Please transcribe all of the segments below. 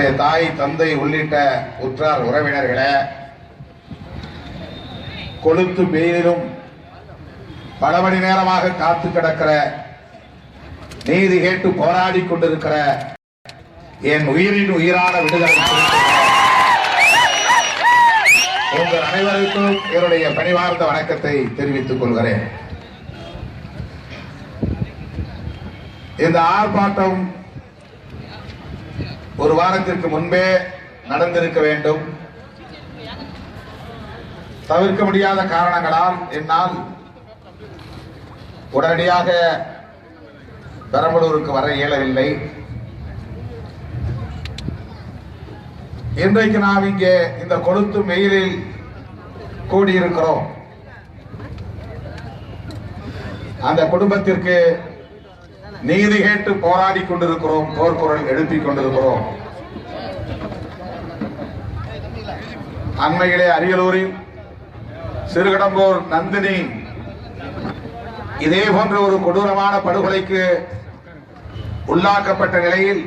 அவருடைய தாய் தந்தை உள்ளிட்ட உற்றார் உறவினர்களே கொளுத்து வெயிலும் பல மணி நேரமாக காத்து கிடக்கிற நீதி கேட்டு போராடி கொண்டிருக்கிற என் உயிரின் உயிரான விடுதலை உங்கள் அனைவருக்கும் என்னுடைய பணிவார்ந்த வணக்கத்தை தெரிவித்துக் கொள்கிறேன். இந்த ஆர்ப்பாட்டம் ஒரு வாரத்திற்கு முன்பே நடந்திருக்க வேண்டும். தவிர்க்க முடியாத காரணங்களால் என்னால் உடனடியாக பெரம்பலூருக்கு வர இயலவில்லை. இன்றைக்கு நாம் இங்கே இந்த கொளுத்து வெயிலில் கூடியிருக்கிறோம். அந்த குடும்பத்திற்கு நீதி கேட்டு போராடி கொண்டிருக்கிறோம் போர்க்குரல் எழுப்பிக் கொண்டிருக்கிறோம். அண்மையிலே அரியலூரில் சிறுகடம்பூர் நந்தினி இதே போன்ற ஒரு கொடூரமான படுகொலைக்கு உள்ளாக்கப்பட்ட நிலையில்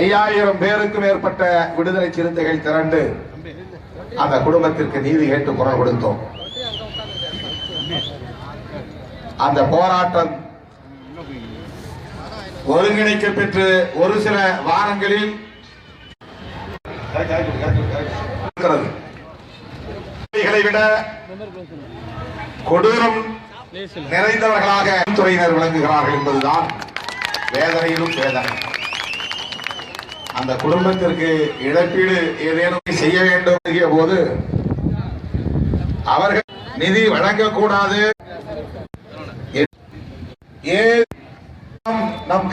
ஐயாயிரம் பேருக்கு மேற்பட்ட விடுதலை சிறுத்தைகள் திரண்டு அந்த குடும்பத்திற்கு நீதி கேட்டு குரல் கொடுத்தோம். அந்த போராட்டம் ஒருங்கிணைக்க பெற்று ஒரு சில வாரங்களில் விட கொடூரம் நிறைந்தவர்களாக துறையினர் விளங்குகிறார்கள் என்பதுதான் வேதனையிலும் வேதனை. அந்த குடும்பத்திற்கு இழப்பீடு ஏதேனும் செய்ய வேண்டும் போது அவர்கள் நிதி வழங்கக்கூடாது நாம் நம்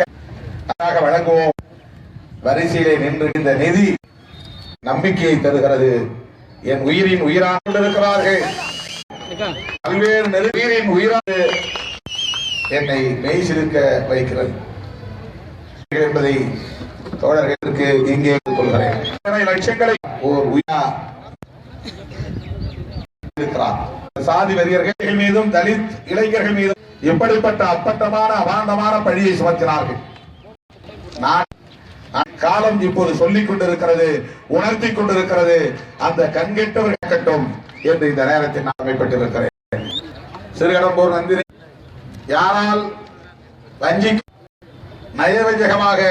வழங்குவோம்? வரிசையிலே நின்று இந்த நிதி நம்பிக்கையை தருகிறது. என் உயிரின் உயிராக கொண்டிருக்கிறார்கள். பல்வேறு நெரு- உயிரின் உயிராக என்னை மெய் சிலிர்க்க வைக்கிறது. என்பதை தோழர்களுக்கு இங்கே கொள்கிறேன் லட்சங்களை ஓர் உயிரா இருக்கிறார். சாதி வரியர்கள் மீதும் தலித் இளைஞர்கள் மீதும் இப்படிப்பட்ட அப்பட்டமான அபாண்டமான பழியை சுமத்தினார்கள்? நான் காலம் இப்போது சொல்லிக் கொண்டிருக்கிறது உணர்த்தி கொண்டிருக்கிறது அந்த கண்கெட்டவர் கட்டும் என்று இந்த நேரத்தில் நான் அமைப்பட்டிருக்கிறேன். சிறுகடம்பூர் நந்தினி யாரால் வஞ்சி நயவஞ்சகமாக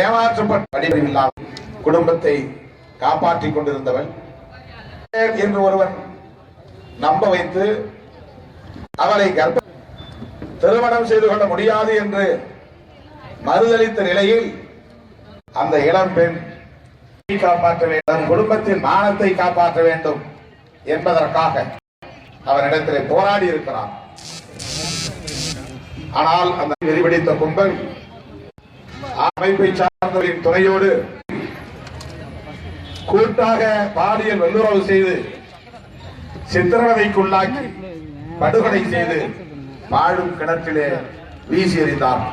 ஏமாற்றப்பட்ட அடிப்படையில்லாமல் குடும்பத்தை காப்பாற்றிக் கொண்டிருந்தவன் என்று ஒருவன் நம்ப வைத்து அவளை கர்ப்ப திருமணம் செய்து கொள்ள முடியாது என்று மறுதளித்த நிலையில் அந்த இளம் பெண் காப்பாற்ற வேண்டும் குடும்பத்தின் மானத்தை காப்பாற்ற வேண்டும் என்பதற்காக அவரிடத்திலே போராடி இருக்கிறார் ஆனால் அந்த வெறிபிடித்த கும்பல் அமைப்பை சார்ந்தவரின் துணையோடு கூட்டாக பாலியல் வல்லுறவு செய்து சித்திரவதைக்குள்ளாக்கி படுகொலை செய்து வாழும் கிணற்றிலே வீசி எறிந்தார்.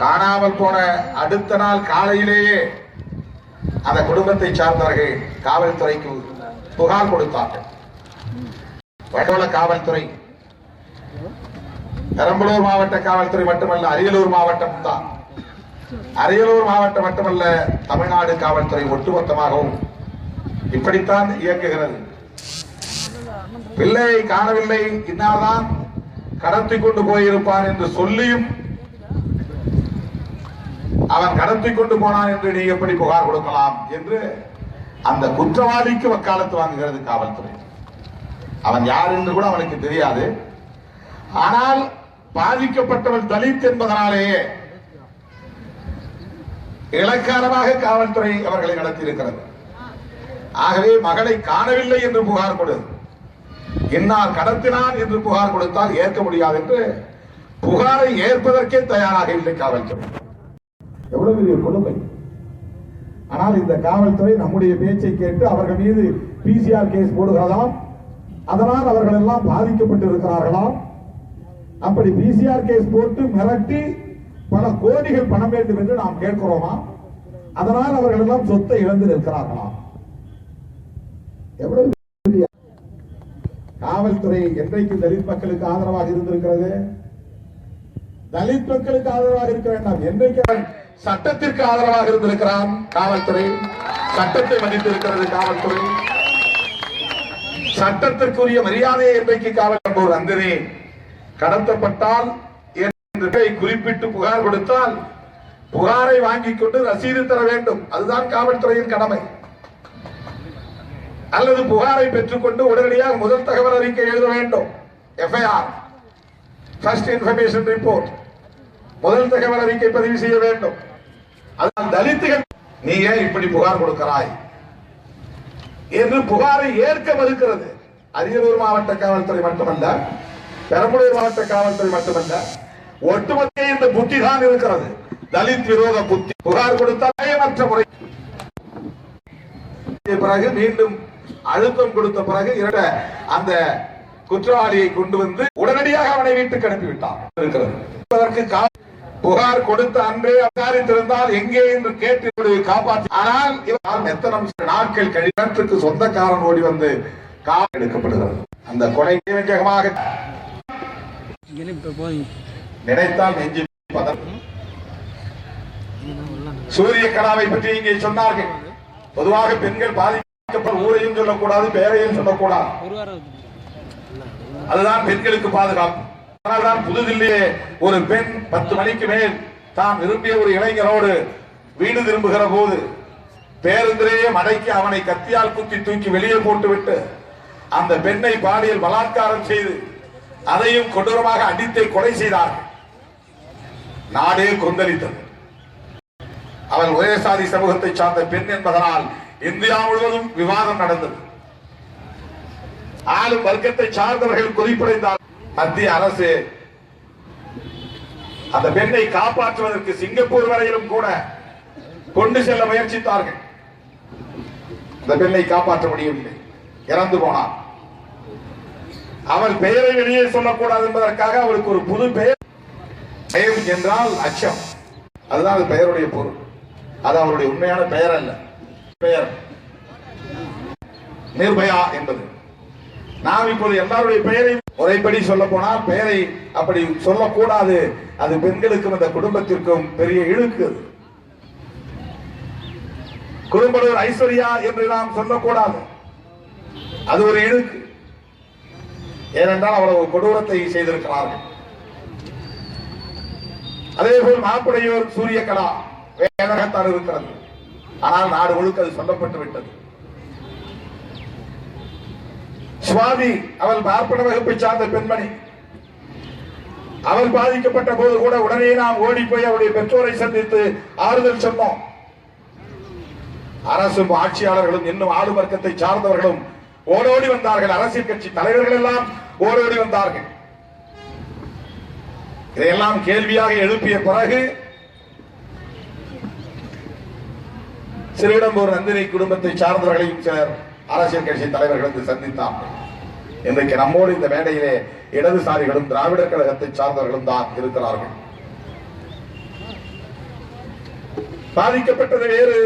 காணாமல் போன அடுத்த நாள் காலையிலேயே அந்த குடும்பத்தை சார்ந்தவர்கள் காவல்துறைக்கு புகார் கொடுத்தார்கள். வடவள காவல்துறை பெரம்பலூர் மாவட்ட காவல்துறை மட்டுமல்ல அரியலூர் மாவட்டம் தான். அரியலூர் மாவட்டம் மட்டுமல்ல தமிழ்நாடு காவல்துறை ஒட்டுமொத்தமாகவும் இப்படித்தான் இயக்குகிறது பிள்ளையை காணவில்லை. இன்னார்தான் கடத்தி கொண்டு போயிருப்பான் என்று சொல்லியும் அவன் கடத்தி கொண்டு போனான் என்று நீ எப்படி புகார் கொடுக்கலாம் என்று அந்த குற்றவாளிக்கு வக்காலத்து வாங்குகிறது காவல்துறை. அவன் யார் என்று கூட அவனுக்கு தெரியாது. ஆனால் பாதிக்கப்பட்டவன் தலித் என்பதனாலேயே இலக்காரமாக காவல்துறை அவர்களை நடத்தியிருக்கிறது. ஆகவே மகளை காணவில்லை என்று புகார் கொடு. இன்னார் கடத்தினான் என்று புகார் கொடுத்தால் ஏற்க முடியாது என்று புகாரை ஏற்பதற்கே தயாராக இல்லை காவல்துறை. எவ்வளவு பெரிய கொடுமை. ஆனால் இந்த காவல்துறை நம்முடைய பேச்சை கேட்டு அவர்கள் மீது பிசிஆர் கேஸ் போடுகிறதாம் அதனால் அவர்கள் எல்லாம் பாதிக்கப்பட்டிருக்கிறார்களாம். அப்படி பிசிஆர் கேஸ் போட்டு மிரட்டி பல கோடிகள் பணம் வேண்டும் என்று நாம் கேட்கிறோமா? அதனால் அவர்கள் எல்லாம் சொத்தை இழந்து நிற்கிறார்களாம். எவ்வளவு காவல்துறை என்றைக்கு தலித் மக்களுக்கு ஆதரவாக இருந்திருக்கிறது? தலித் மக்களுக்கு ஆதரவாக இருக்க வேண்டாம் என்றைக்கு அவன் சட்டத்திற்கு ஆதரவாக இருந்திருக்கிறான் காவல்துறை? சட்டத்தை மதித்திருக்கிறது காவல்துறை. சட்டத்திற்குரிய மரியாதையை இன்றைக்கு காவல் ஒரு அந்தனே. கடத்தப்பட்டால் குறிப்பிட்டு புகார் கொடுத்தால் புகாரை வாங்கிக் கொண்டு ரசீது தர வேண்டும். அதுதான் காவல்துறையின் கடமை. அல்லது புகாரை பெற்றுக்கொண்டு உடனடியாக முதல் தகவல் அறிக்கை எழுத வேண்டும். எஃப்ஐஆர் ஃபர்ஸ்ட் இன்ஃபர்மேஷன் ரிப்போர்ட் முதல் தகவல் அறிக்கை பதிவு செய்ய வேண்டும். அதான் தலித்துகள் நீ ஏன் இப்படி புகார் கொடுக்கிறாய்? என்று புகாரை ஏற்க மறுக்கிறது. அரியலூர் மாவட்ட காவல்துறை மட்டுமல்ல பெரம்பலூர் மாவட்ட காவல்துறை மட்டுமல்ல ஒட்டுமொத்த இந்த புத்தி தான் இருக்கிறது. தலித் விரோத புத்தி. புகார் கொடுத்தால் நயமற்ற முறை. பிறகு மீண்டும் அழுத்தம் கொடுத்த பிறகு இரண்ட அந்த குற்றவாளியை கொண்டு வந்து உடனடியாக அவனை வீட்டுக்கு அனுப்பிவிட்டான். இருக்கிறது. புகார் கொடுத்த அன்றே விசாரித்திருந்தால் எங்கே என்று கேட்டு காப்பாற்றி ஆனால் இவரால் எத்தனை நாட்கள் கழிவற்றுக்கு சொந்தக்காரன் ஓடி வந்து காவல் எடுக்கப்படுகிறது. அந்த கொலை வேகமாக நினைத்தால் நெஞ்சு பதம். சூரிய கலாவை பற்றி இங்கே சொன்னார்கள். பொதுவாக பெண்கள் பாதி ஊரையும் சொல்லக்கூடாது பெயரையும் சொல்லக்கூடாது. அதுதான் பெண்களுக்கு பாதுகாப்பு. அதனால்தான் புதுதில்லியே ஒரு பெண் பத்து மணிக்கு மேல் தான் விரும்பிய ஒரு இளைஞரோடு வீடு திரும்புகிற போது பேருந்திலேயே மடக்கி அவனை கத்தியால் குத்தி தூக்கி வெளியே போட்டுவிட்டு அந்த பெண்ணை பாலியல் பலாத்காரம் செய்து அதையும் கொடூரமாக அடித்து கொலை செய்தார்கள். நாடே கொந்தளித்தது. அவள் ஒரே சாதி சமூகத்தை சார்ந்த பெண் என்பதனால் இந்தியா முழுவதும் விவாதம் நடந்தது. ஆளும் வர்க்கத்தை சார்ந்தவர்கள் குறிப்பிடைந்தார் மத்திய அரசு அந்த பெண்ணை காப்பாற்றுவதற்கு சிங்கப்பூர் வரையிலும் கூட கொண்டு செல்ல முயற்சித்தார்கள். அந்த பெண்ணை காப்பாற்ற முடியவில்லை. இறந்து போனார். அவள் பெயரை வெளியே சொல்லக்கூடாது என்பதற்காக அவளுக்கு ஒரு புது பெயர். பயம் என்றால் அச்சம். அதுதான் அது பெயருடைய பொருள். அது அவருடைய உண்மையான பெயர் அல்ல பெயர். நிர்பயா என்பது. நாம் இப்போது எல்லாருடைய பெயரை முறைப்படி சொல்ல போனால் பெயரை அப்படி சொல்லக்கூடாது. அது பெண்களுக்கும் அந்த குடும்பத்திற்கும் பெரிய இழுக்கு அது. ஐஸ்வர்யா என்று நாம் சொல்லக்கூடாது. அது ஒரு இழுக்கு. ஏனென்றால் அவ்வளவு கொடூரத்தை செய்திருக்கிறார்கள். அதே போல் மாப்பிடையூர் சூரியகலா வேதகத்தான் இருக்கிறது. ஆனால் நாடு முழுக்க அது சொல்லப்பட்டு விட்டது. சுவாமி அவள் பார்ப்பன வகுப்பை சார்ந்த பெண்மணி. அவள் பாதிக்கப்பட்ட போது கூட உடனே நாம் ஓடி போய் அவருடைய பெற்றோரை சந்தித்து ஆறுதல் சொன்னோம். அரசும் ஆட்சியாளர்களும் இன்னும் ஆளும் வர்க்கத்தை சார்ந்தவர்களும் ஓடோடி வந்தார்கள். அரசியல் கட்சி தலைவர்கள் எல்லாம் ஓடோடி வந்தார்கள். இதையெல்லாம் கேள்வியாக எழுப்பிய பிறகு சிறுவிடம்பூர் நந்தினி குடும்பத்தை சார்ந்தவர்களையும் சிலர் அரசியல் கட்சி தலைவர்கள் வந்து சந்தித்தார்கள் இன்றைக்கு நம்மோடு இந்த மேடையிலே இடதுசாரிகளும் திராவிடர் கழகத்தை சார்ந்தவர்களும் தான் இருக்கிறார்கள். பாதிக்கப்பட்டது வேறு.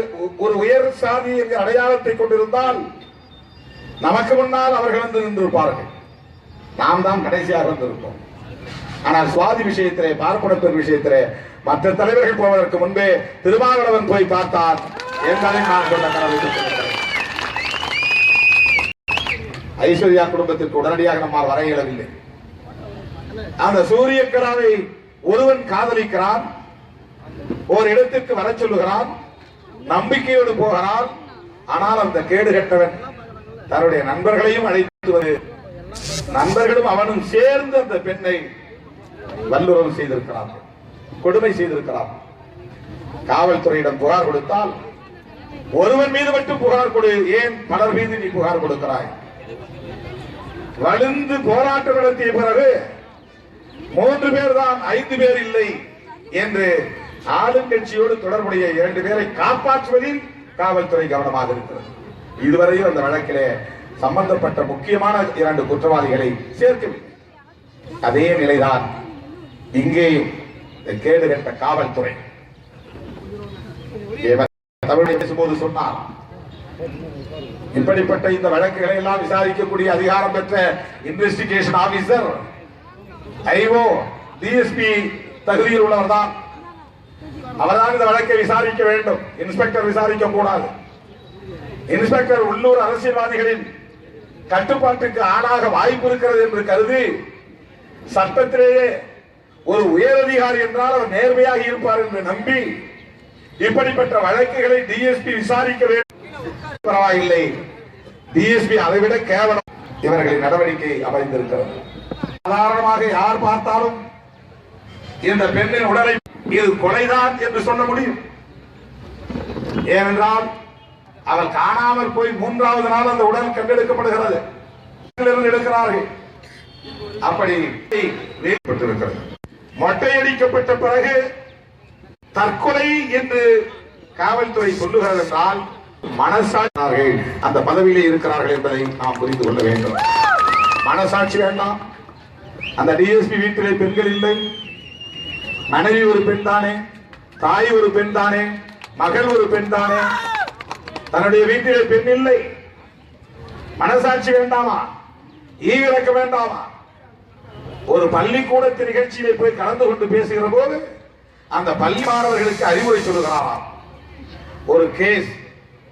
ஒரு உயர் சாதி என்ற அடையாளத்தை கொண்டிருந்தால் நமக்கு முன்னால் அவர்கள் வந்து நின்றிருப்பார்கள். நாம் தான் கடைசியாக வந்திருப்போம். ஆனால் சுவாதி விஷயத்திலே பார்ப்பனப்பெண் விஷயத்திலே மற்ற தலைவர்கள் போவதற்கு முன்பே திருமாவளவன் போய் பார்த்தார். என்பதை நான் சொல்ல ஐஸ்வர்யா குடும்பத்திற்கு உடனடியாக நம்மால் வர இயலவில்லை. அந்த சூரிய கிராவை ஒருவன் காதலிக்கிறான் ஒரு இடத்திற்கு வர சொல்லுகிறான் நம்பிக்கையோடு போகிறான் ஆனால் அந்த கேடு கெட்டவன் தன்னுடைய நண்பர்களையும் அழைத்து வந்து நண்பர்களும் அவனும் சேர்ந்து அந்த பெண்ணை வல்லுறவு செய்திருக்கிறார்கள் கொடுமை செய்திருக்கிறார்கள். காவல்துறையிடம் புகார் கொடுத்தால் ஒருவன் மீது மட்டும் புகார் கொடு. ஏன் பலர் மீது நீ புகார் கொடுக்கிறாய்? வலிந்து போராட்டம் நடத்திய பிறகு மூன்று பேர் தான் ஐந்து பேர் இல்லை என்று ஆளுங்கட்சியோடு தொடர்புடைய இரண்டு பேரை காப்பாற்றுவதில் காவல்துறை கவனமாக இருக்கிறது. இதுவரையும் அந்த வழக்கிலே சம்பந்தப்பட்ட முக்கியமான இரண்டு குற்றவாளிகளை சேர்க்கவில்லை. அதே நிலைதான் இங்கேயும் இந்த கேடு கெட்ட காவல்துறை. தமிழை பேசும்போது சொன்னார். இப்படிப்பட்ட இந்த வழக்குகளை எல்லாம் விசாரிக்கக்கூடிய அதிகாரம் பெற்ற இன்வெஸ்டிகேஷன் ஆபீசர் ஐஓ டிஎஸ்பி தகுதியில் உள்ளவர் தான். அவர்தான் இந்த வழக்கை விசாரிக்க வேண்டும். இன்ஸ்பெக்டர் விசாரிக்க கூடாது. இன்ஸ்பெக்டர் உள்ளூர் அரசியல்வாதிகளின் கட்டுப்பாட்டுக்கு ஆளாக வாய்ப்பு இருக்கிறது என்று கருதி சட்டத்திலேயே ஒரு உயர் அதிகாரி என்றால் அவர் நேர்மையாக இருப்பார் என்று நம்பி இப்படிப்பட்ட வழக்குகளை டிஎஸ்பி விசாரிக்க வேண்டும். பரவாயில்லை. டிஎஸ்பி அதைவிட கேவலம். இவர்களின் நடவடிக்கை அமைந்திருக்கிறது. சாதாரணமாக யார் பார்த்தாலும் இந்த பெண்ணின் உடலை இது கொலைதான் என்று சொல்ல முடியும். ஏனென்றால் அவள் காணாமல் போய் மூன்றாவது நாள் அந்த உடல் கண்டெடுக்கப்படுகிறது. எடுக்கிறார்கள். அப்படி மொட்டையடிக்கப்பட்ட பிறகு தற்கொலை என்று காவல்துறை சொல்லுகிறது என்றால் மனசாட்சியார்கள் அந்த பதவியிலே இருக்கிறார்கள் என்பதை நாம் புரிந்து கொள்ள வேண்டும். மனசாட்சி வேண்டாம். அந்த டிஎஸ்பி வீட்டிலே பெண்கள் இல்லை. மனைவி ஒரு பெண் தானே. தாய் ஒரு பெண் தானே. மகள் ஒரு பெண் தானே. தன்னுடைய வீட்டிலே பெண் இல்லை. மனசாட்சி வேண்டாமா? ஈவிரக்க வேண்டாமா? ஒரு பள்ளிக்கூடத்து நிகழ்ச்சியிலே போய் கலந்து கொண்டு பேசுகிற போது அந்த பள்ளி மாணவர்களுக்கு அறிவுரை சொல்லுகிறாராம் ஒரு கேஸ்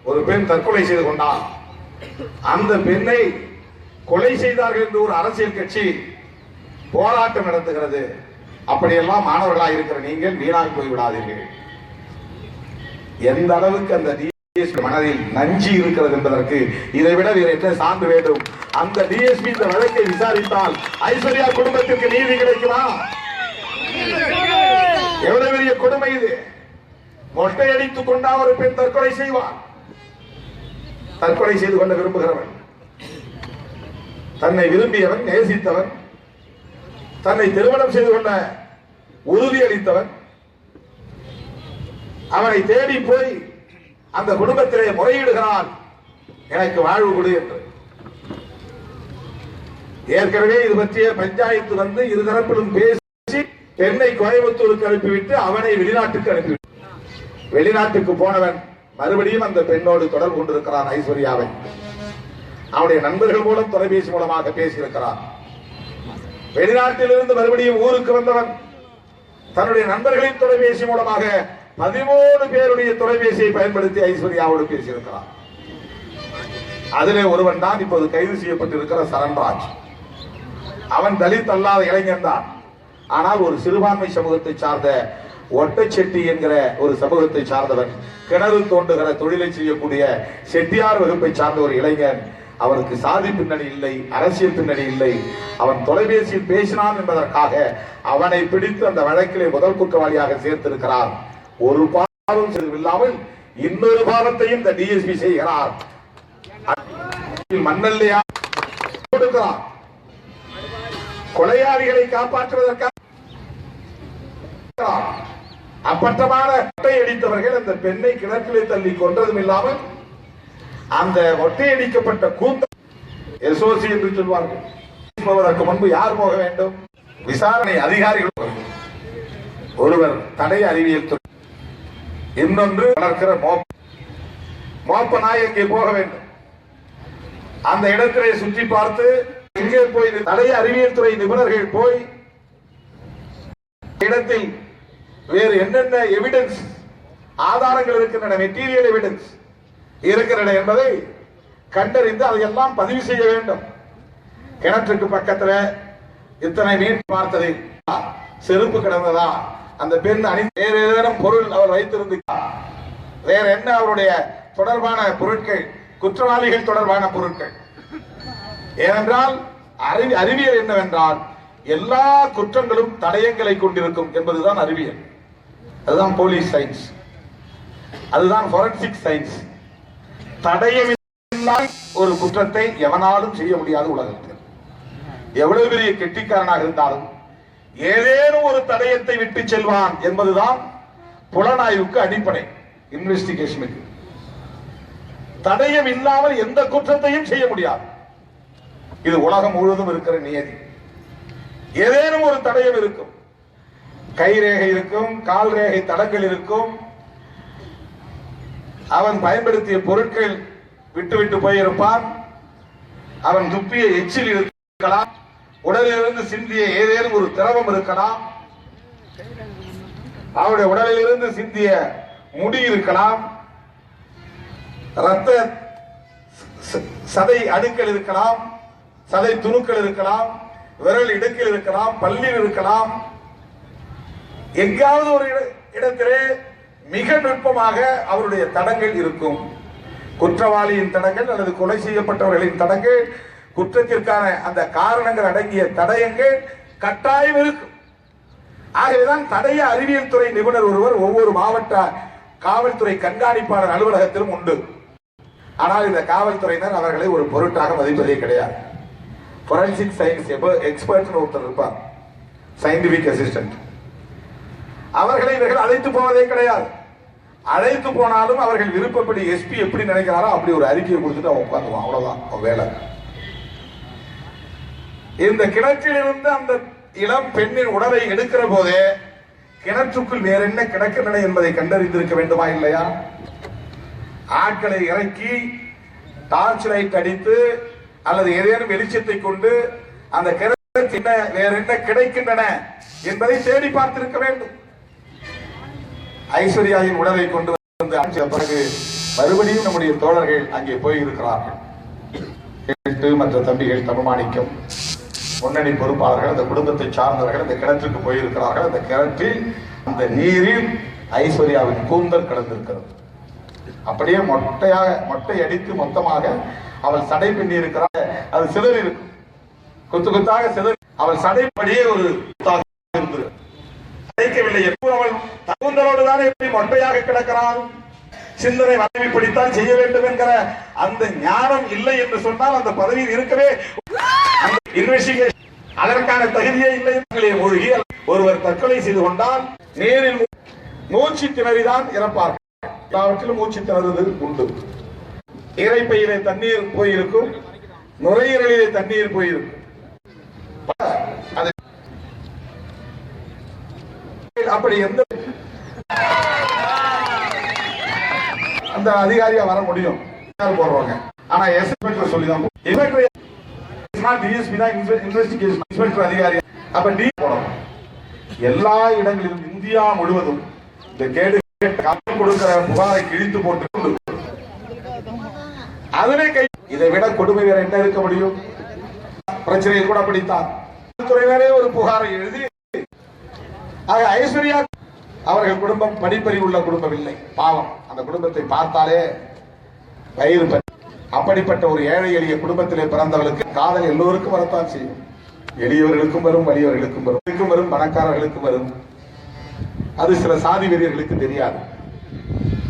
ஒரு பெண் தற்கொலை செய்து கொண்டார் அந்த பெண்ணை கொலை செய்தார்கள் என்று ஒரு அரசியல் கட்சி போராட்டம் நடத்துகிறது. அப்படியெல்லாம் மாணவர்களாக இருக்கிற நீங்கள் வீணாக போய் விடாதீர்கள். எந்த அளவுக்கு அந்த டிஎஸ்பி மனதில் நஞ்சி இருக்கிறது என்பதற்கு இதை விட வேறு என்ன சான்று வேண்டும்? அந்த டிஎஸ்பி இந்த வழக்கை விசாரித்தால் ஐஸ்வர்யா குடும்பத்திற்கு நீதி கிடைக்குமா? எவ்வளவு பெரிய கொடுமை இது? மொட்டை அடித்துக் கொண்டா ஒரு பெண் தற்கொலை செய்வான் தற்கொலை செய்து கொள்ள விரும்புகிறவன். தன்னை விரும்பியவன் நேசித்தவன். தன்னை திருமணம் செய்து கொள்ள உறுதியளித்தவன் அவனை தேடி போய் அந்த குடும்பத்திலே முறையிடுகிறான் எனக்கு வாழ்வு கொடு என்று. ஏற்கனவே இது பற்றிய பஞ்சாயத்து வந்து இருதரப்பிலும் பேசி பெண்ணை கோயம்புத்தூருக்கு அனுப்பிவிட்டு அவனை வெளிநாட்டுக்கு அனுப்பிவிட்டு. வெளிநாட்டுக்கு போனவன் மறுபடியும் அந்த பெண்ணோடு தொடர்பு கொண்டிருக்கிறான் ஐஸ்வர்யாவை. அவனுடைய நண்பர்கள் மூலம் தொலைபேசி மூலமாக பேசியிருக்கிறான். வெளிநாட்டிலிருந்து மறுபடியும் ஊருக்கு வந்தவன் தன்னுடைய நண்பர்களின் தொலைபேசி மூலமாக பதிமூணு பேருடைய தொலைபேசியை பயன்படுத்தி ஐஸ்வர்யாவோடு பேசியிருக்கிறான். அதிலே ஒருவன் தான் இப்போது கைது செய்யப்பட்டிருக்கிற சரண்ராஜ். அவன் தலித் அல்லாத இளைஞன் தான். ஆனால் ஒரு சிறுபான்மை சமூகத்தை சார்ந்த ஒட்டச்செட்டி என்கிற ஒரு சமூகத்தை சார்ந்தவன் கிணறு தோண்டுகிற தொழிலை செய்யக்கூடிய செட்டியார் வகுப்பை சார்ந்த ஒரு இளைஞன் அவனுக்கு சாதி பின்னணி இல்லை அரசியல் பின்னணி இல்லை. அவன் தொலைபேசியில் பேசினான் என்பதற்காக அவனை பிடித்து அந்த வழக்கிலே முதல் குற்றவாளியாக சேர்த்திருக்கிறார். ஒரு பாவம் செய்தில்லாமல் இன்னொரு பாவத்தையும் இந்த டிஎஸ்பி செய்கிறார். மண்ணல்லையா கொடுக்கிறார். கொலையாளிகளை காப்பாற்றுவதற்காக அப்பட்டமான ஒட்டை அடித்தவர்கள் அந்த பெண்ணை கிணற்றிலே தள்ளி கொன்றதும் இல்லாமல் அந்த ஒட்டை அடிக்கப்பட்ட கூந்த எஸ்ஓசி என்று சொல்வார்கள். முன்பு யார் போக வேண்டும்? விசாரணை அதிகாரிகள் ஒருவர் தடை அறிவியல் துறை. இன்னொன்று வளர்க்கிற மோப்ப. மோப்ப நாய் அங்கே போக வேண்டும்? அந்த இடத்திலே சுற்றி பார்த்து எங்கே போய் நிறைய அறிவியல் துறை நிபுணர்கள் போய் இடத்தில் வேறு என்னென்ன எவிடன்ஸ் ஆதாரங்கள் இருக்கின்றன மெட்டீரியல் எவிடன்ஸ் இருக்கின்றன என்பதை கண்டறிந்து அதையெல்லாம் பதிவு செய்ய வேண்டும். கிணற்றுக்கு பக்கத்துல இத்தனை மீன் பார்த்ததை. செருப்பு கிடந்ததா? அந்த பெண் அணி வேறு ஏதேனும் பொருள் அவர் வைத்திருந்து வேற என்ன அவருடைய தொடர்பான பொருட்கள்? குற்றவாளிகள் தொடர்பான பொருட்கள்? ஏனென்றால் அறிவி அறிவியல் என்னவென்றால் எல்லா குற்றங்களும் தடயங்களை கொண்டிருக்கும் என்பதுதான் அறிவியல். அதுதான் போலீஸ் சயின்ஸ் அதுதான் ஃபொரன்சிக் சயின்ஸ் தடயம் ஒரு குற்றத்தை எவனாலும் செய்ய முடியாது உலகத்தில். எவ்வளவு பெரிய கெட்டிக்காரனாக இருந்தாலும் ஏதேனும் ஒரு தடயத்தை விட்டு செல்வான் என்பதுதான் புலனாய்வுக்கு அடிப்படை இன்வெஸ்டிகேஷனுக்கு தடயம் இல்லாமல் எந்த குற்றத்தையும் செய்ய முடியாது. இது உலகம் முழுவதும் இருக்கிற நியதி. ஏதேனும் ஒரு தடயம் இருக்கும். கை ரேகை இருக்கும் கால் ரேகை தடங்கள் இருக்கும். அவன் பயன்படுத்திய பொருட்கள் விட்டு விட்டு போயிருப்பான். அவன் துப்பிய எச்சில் இருக்கலாம். உடலிலிருந்து சிந்திய ஏதேனும் ஒரு திரவம் இருக்கலாம். அவருடைய உடலிலிருந்து சிந்திய முடி இருக்கலாம். ரத்த ச- சதை அடுக்கள் இருக்கலாம். சதை துணுக்கள் இருக்கலாம் விரல் இடுக்கில் இருக்கலாம் பல்லில் இருக்கலாம். எங்காவது ஒரு இட- இடத்திலே மிக நுட்பமாக அவருடைய தடங்கள் இருக்கும். குற்றவாளியின் தடங்கள் அல்லது கொலை செய்யப்பட்டவர்களின் தடங்கள் குற்றத்திற்கான அந்த காரணங்கள் அடங்கிய தடயங்கள் கட்டாயம் இருக்கும். ஆகவேதான் தடய அறிவியல் துறை நிபுணர் ஒருவர் ஒவ்வொரு மாவட்ட காவல்துறை கண்காணிப்பாளர் அலுவலகத்திலும் உண்டு. ஆனால் இந்த காவல்துறையினர் அவர்களை ஒரு பொருட்டாக மதிப்பதே கிடையாது. ஃபொரன்சிக் சயின்ஸ் எப்போ எக்ஸ்பர்ட்னு ஒருத்தர் இருப்பார். சயின்டிபிக் அசிஸ்டன்ட் அவர்களை இவர்கள் அழைத்து போவதே கிடையாது. அழைத்து போனாலும் அவர்கள் விருப்பப்படி எஸ்பி எப்படி நினைக்கிறாரோ அப்படி ஒரு அறிக்கையை கொடுத்துட்டு அவன் உட்காந்துவான் அவ்வளவுதான். அவன் வேலை. இந்த கிணற்றில் இருந்து அந்த இளம் பெண்ணின் உடலை எடுக்கிற போதே கிணற்றுக்குள் வேற என்ன கிடக்கின்றன என்பதை கண்டறிந்திருக்க வேண்டுமா இல்லையா? ஆட்களை இறக்கி டார்ச் லைட் அடித்து அல்லது ஏதேனும் வெளிச்சத்தை கொண்டு அந்த கருத்து என்ன வேற என்ன கிடைக்கின்றன என்பதை தேடி பார்த்திருக்க வேண்டும். ஐஸ்வர்யாவின் உடலை கொண்டு வந்து பிறகு மறுபடியும் நம்முடைய தோழர்கள் அங்கே போயிருக்கிறார்கள். எட்டு மற்ற தம்பிகள் தமிழ்மாணிக்கம் முன்னணி பொறுப்பாளர்கள் அந்த குடும்பத்தை சார்ந்தவர்கள் அந்த கிணற்றுக்கு போயிருக்கிறார்கள். அந்த கிணற்றில் அந்த நீரில் ஐஸ்வர்யாவின் கூந்தல் கலந்திருக்கிறது அப்படியே மொட்டையாக மொட்டை அடித்து மொத்தமாக அவள் சடை பின்னி இருக்கிறாள். அது சிதறி இருக்கும். கொத்து கொத்தாக சிதறி. அவள் சடைப்படியே ஒரு குத்தாக இருந்தது. கிடைக்கவில்லை அவள் தகுந்தலோடு தானே எப்படி மொட்டையாக கிடக்கிறாள். சிந்தனை வலிமை செய்ய வேண்டும் என்கிற அந்த ஞானம் இல்லை என்று சொன்னால் அந்த பதவியில் இருக்கவே இன்வெஸ்டிகேஷன் அதற்கான தகுதியே இல்லை. மூழ்கி ஒருவர் தற்கொலை செய்து கொண்டால் நேரில் மூச்சு திணறிதான் இறப்பார்கள். எல்லாவற்றிலும் மூச்சு திணறுதல் உண்டு. இறைப்பையிலே தண்ணீர் போயிருக்கும் நுரையீரலிலே தண்ணீர் போயிருக்கும். அப்படி எந்த அந்த அதிகாரியா வர முடியும். போடுவாங்க. ஆனா எஸ்பெக்டர் சொல்லி தான் இன்ஸ்பெக்டர் டிஎஸ்பி தான் இன்வெஸ்டிகேஷன் இன்ஸ்பெக்டர் அதிகாரி. அப்ப டி போடணும். எல்லா இடங்களிலும் இந்தியா முழுவதும் இந்த கேடு கொடுக்கிற புகாரை கிழித்து போட்டு அதனை கை இதை விட கொடுமை வேற என்ன இருக்க முடியும்? பிரச்சனையை கூட அப்படித்தான் துறையினரே ஒரு புகாரை எழுதி ஆக ஐஸ்வர்யா அவர்கள் குடும்பம் படிப்பறிவு உள்ள குடும்பம் இல்லை. பாவம். அந்த குடும்பத்தை பார்த்தாலே வயிறு அப்படிப்பட்ட ஒரு ஏழை எளிய குடும்பத்திலே பிறந்தவளுக்கு காதல் எல்லோருக்கும் வரத்தான் செய்யும். எளியவர்களுக்கும் வரும் வலியவர்களுக்கும் வரும். வரும் பணக்காரர்களுக்கும் வரும். அது சில சாதி வெறியர்களுக்கு தெரியாது.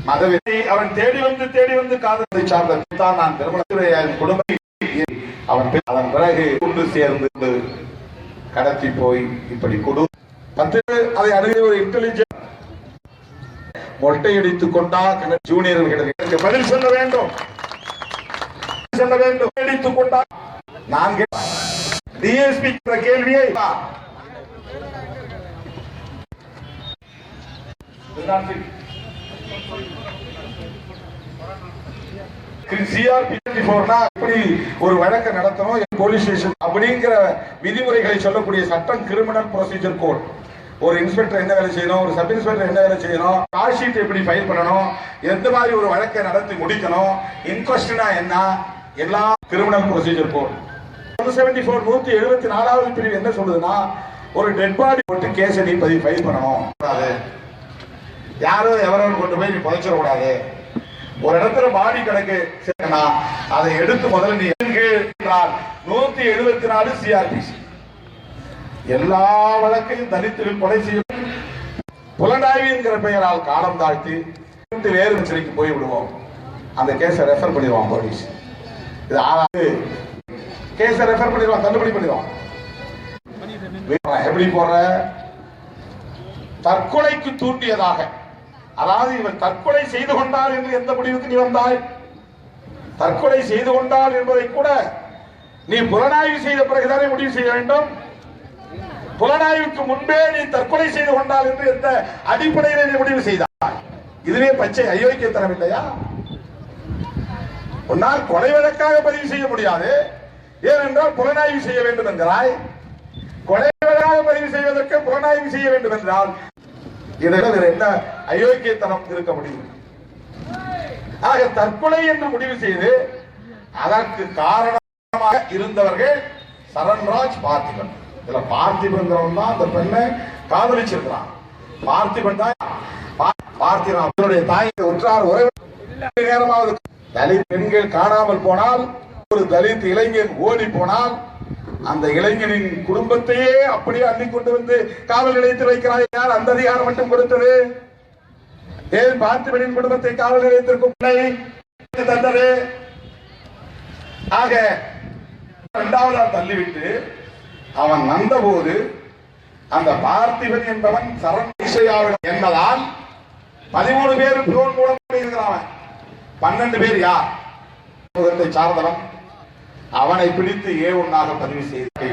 மதவெறி அவன் தேடி வந்து தேடி வந்து காதலை சார்ந்த தான் நான் திருமணத்துடைய என் அவன் அதன் பிறகு கொண்டு சேர்ந்து கடத்தி போய் இப்படி கொடு. பத்து அதை அணுகி ஒரு இன்டெலிஜென்ட் மொட்டையடித்துக் கொண்டா கிண- ஜூனியர்கள் எனக்கு பதில் சொல்ல வேண்டும். சொல்ல வேண்டும். அடித்துக் கொண்டா நான் டிஎஸ்பி கேள்வியை Thank you. எப்படி ஒரு வழக்கை நடத்தணும் போலீஸ் ஸ்டேஷன் அப்படிங்கிற விதிமுறைகளை சொல்லக்கூடிய சட்டம் கிரிமினல் ப்ரொசீஜர் கோட் ஒரு இன்ஸ்பெக்டர் என்ன வேலை செய்யணும் ஒரு சப் இன்ஸ்பெக்டர் என்ன வேலை செய்யணும் கால் ஷீட் எப்படி ஃபைல் பண்ணணும் எந்த மாதிரி ஒரு வழக்கை நடத்தி முடிக்கணும் இன்கொஸ்டினா என்ன எல்லாம் criminal procedure code one seventy four நூத்தி எழுபத்தி நாலாவது பிரிவு என்ன சொல்லுதுன்னா ஒரு டெட் பாடி போட்டு கேஸ் நீ பதிவு ஃபைல் பண்ணணும். யாரோ யாரும் கொண்டு போய் நீ புதைச்சிடக்கூடாது. ஒரு இடத்துல மாடி கிடக்கு சரிண்ணா, அதை எடுத்து முதல்ல நீ என்றால் நூத்தி எழுபத்தி நாலு சிஆர்பிசி எல்லா வழக்கையும் தலித்துகள் கொலை செய்யும். புலனாய்வு என்கிற பெயரால் காலம் தாழ்த்தி வேறு சிறைக்கு போய் விடுவோம். அந்த கேஸை ரெஃபர் பண்ணிடுவான் போலீஸ் இது ஆறாவது. கேஸை ரெஃபர் பண்ணிடுவான் தள்ளுபடி பண்ணிடுவான். எப்படி போற தற்கொலைக்கு தூண்டியதாக. அதாவது இவன் தற்கொலை செய்து கொண்டார் என்று எந்த முடிவுக்கு நீ வந்தாய்? தற்கொலை செய்து கொண்டார் என்பதை கூட நீ புலனாய்வு செய்த பிறகுதானே முடிவு செய்ய வேண்டும். புலனாய்வுக்கு முன்பே நீ தற்கொலை செய்து கொண்டால் என்று எந்த அடிப்படையில் நீ முடிவு செய்தாய்? இதுவே பச்சை அயோக்கியத்தனம் இல்லையா? உன்னால் கொலை வழக்காக பதிவு செய்ய முடியாது. ஏனென்றால் புலனாய்வு செய்ய வேண்டும் என்கிறாய் கொலை வழக்காக பதிவு செய்வதற்கு புலனாய்வு புலனாய்வு செய்ய வேண்டும் என்றால் இதை விட வேற என்ன அயோக்கியத்தனம் இருக்க முடியும்? ஆக தற்கொலை என்று முடிவு செய்து அதற்கு காரணமாக இருந்தவர்கள் சரண்ராஜ் பார்த்திபன். இதுல பார்த்திபன்கிறவன் தான் அந்த பெண்ணை காதலிச்சிருக்கிறான். பார்த்திபன் தான் பார்த்திபன் அவருடைய தாய் உற்றார் உறவு நேரமாவது தலித் பெண்கள் காணாமல் போனால் ஒரு தலித் இளைஞன் ஓடி போனால் அந்த இளைஞனின் குடும்பத்தையே அப்படியே அள்ளி கொண்டு வந்து காவல் நிலையத்தில் வைக்கிறாய் யார் அந்த அதிகாரம் மட்டும் கொடுத்தது? ஏன் பார்த்திபனின் குடும்பத்தை காவல் நிலையத்திற்கு பிள்ளை தந்தது? ஆக இரண்டாவதா தள்ளிவிட்டு அவன் வந்தபோது அந்த பார்த்திபன் என்பவன் சரண் இசையாவிடம் என்பதால் பதிமூணு பேர் பிரோன் மூலம் இருக்கிறான். பன்னெண்டு பேர் யார்? சமூகத்தை சார்ந்தவன். அவனை பிடித்து ஏ ஒன்னாக பதிவு செய்து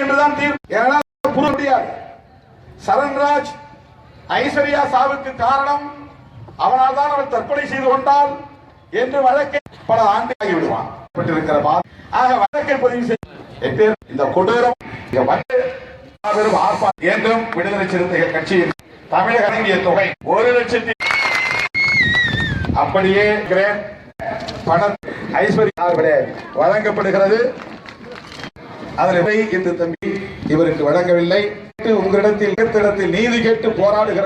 என்றுதான் தீர்ப்பு. புரிய முடியாது சரண்ராஜ் ஐஸ்வர்யா சாவுக்கு காரணம் அவனால் தான் அவள் தற்கொலை செய்து கொண்டால் என்று வழக்கை பல ஆண்டாகி விடுவான். ஆக வழக்கை பதிவு செய்ய இந்த கொடூரம். மாபெரும் ஆர்ப்பாட்டம் என்றும் விடுதலை சிறுத்தைகள் கட்சியின் தமிழக அடங்கிய தொகை ஒரு லட்சத்தி அப்படியே பணம் பண ஐஸ்வர்யா வழங்கப்படுகிறது. அதனை இவை என்று தம்பி இவருக்கு வழங்கவில்லை. உங்களிடத்தில் இடத்தில் நீதி கேட்டு போராடுகிற